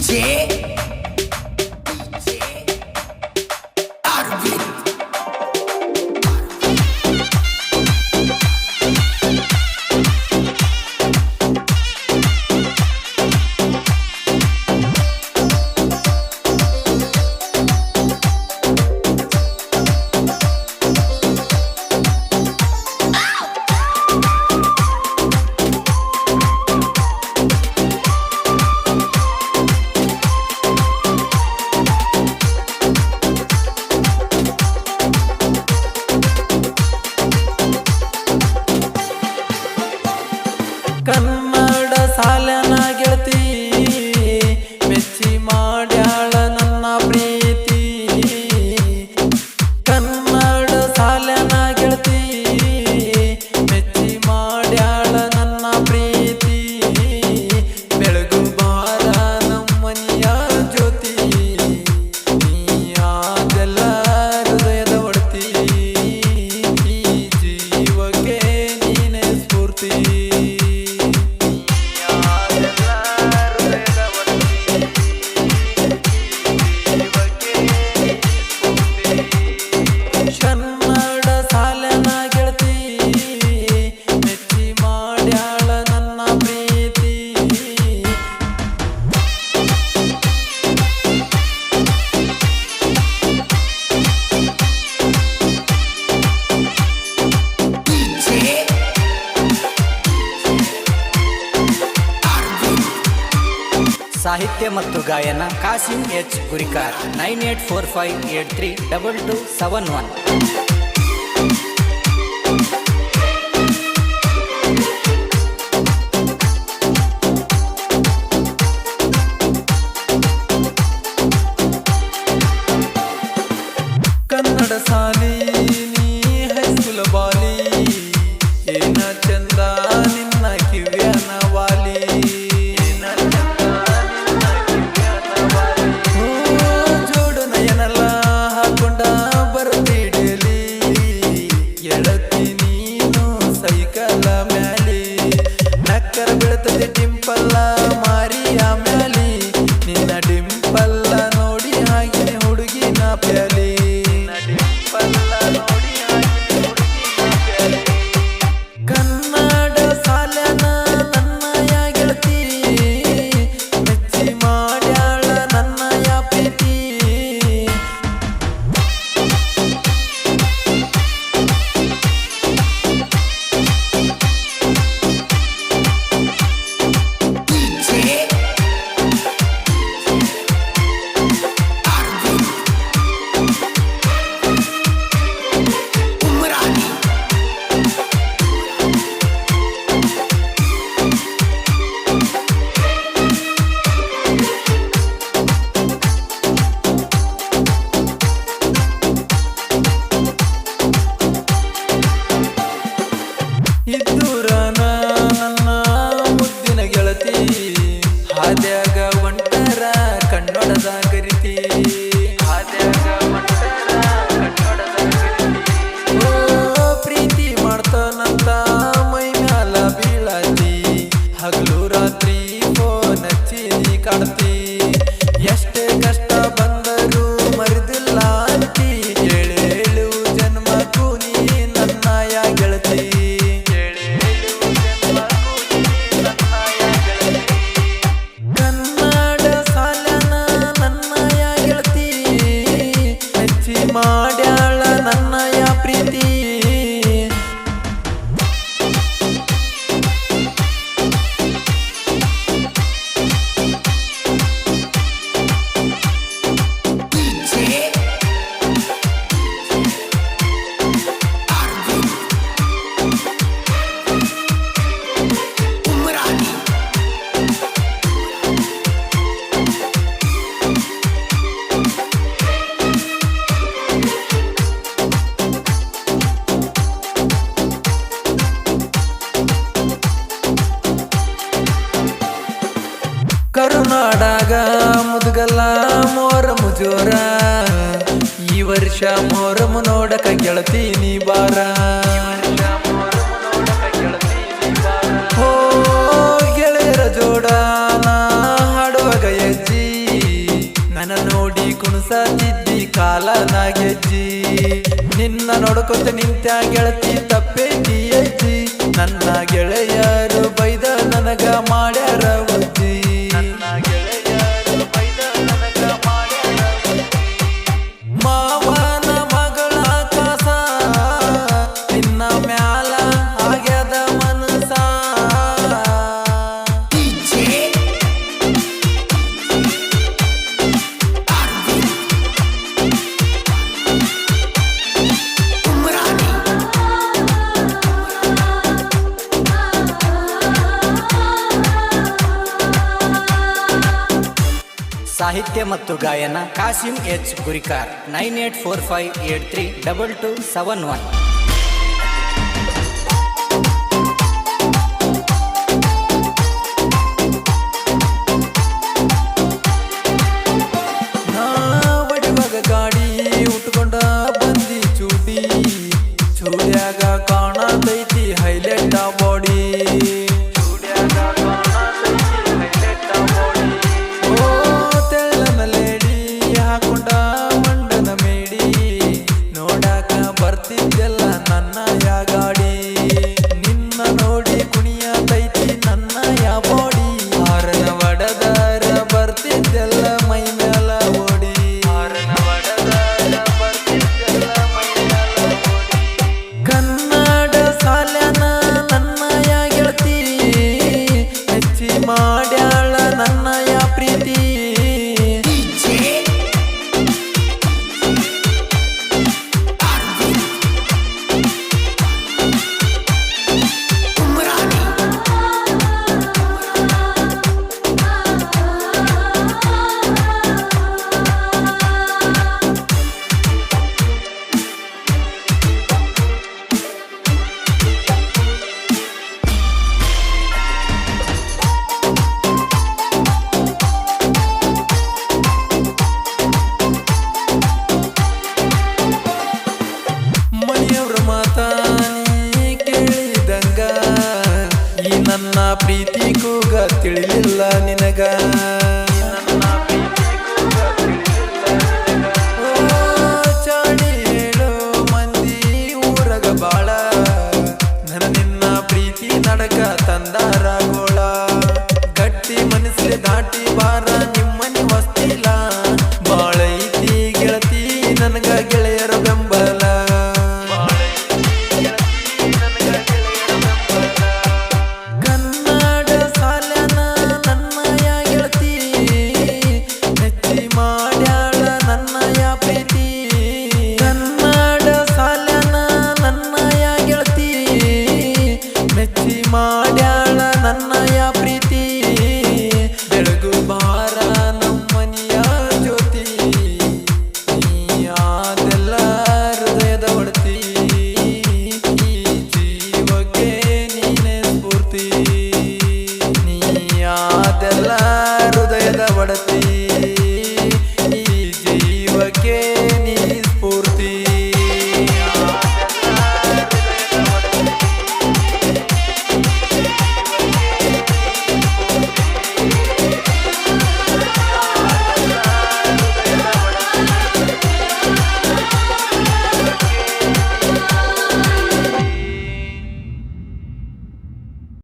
起 ಸಾಹಿತ್ಯ ಮತ್ತು ಗಾಯನ Kasim H Gurikar, nine eight four five eight three double two seven one. ಡಿಂಪಲ್ಲ ಕರುನಾಡಾಗ ಮುದುಗಲ್ಲ ಮೋರ ಮುಜೋರ. ಈ ವರ್ಷ ಮೋರಂ ನೋಡಕ ಗೆಳತೀನಿ ಬಾರ. ಹೋ, ಗೆಳೆಯರ ಜೋಡ ನನ್ನ ನೋಡಿ ಕಾಲ ನಾಗೆಜ್ಜಿ. ನಿನ್ನ ನೋಡ್ಕೊತ ನಿಂತ ಗೆಳತಿ ತಪ್ಪೇತಿ ಎಜ್ಜಿ ನನ್ನ ಗೆಳೆಯರು ಬೈದ ನನಗ ಮಾಡ್ಯಾರ ಸಾಹಿತ್ಯ ಮತ್ತು ಗಾಯನ Kasim H Gurikar nine eight four five eight three double two seven one. ಗಾಡಿ ಉಟ್ಕೊಂಡ ಬಂದಿ ಕಾಣತೈತಿ ಹೈಲೈಟ್ ಬಾಡಿ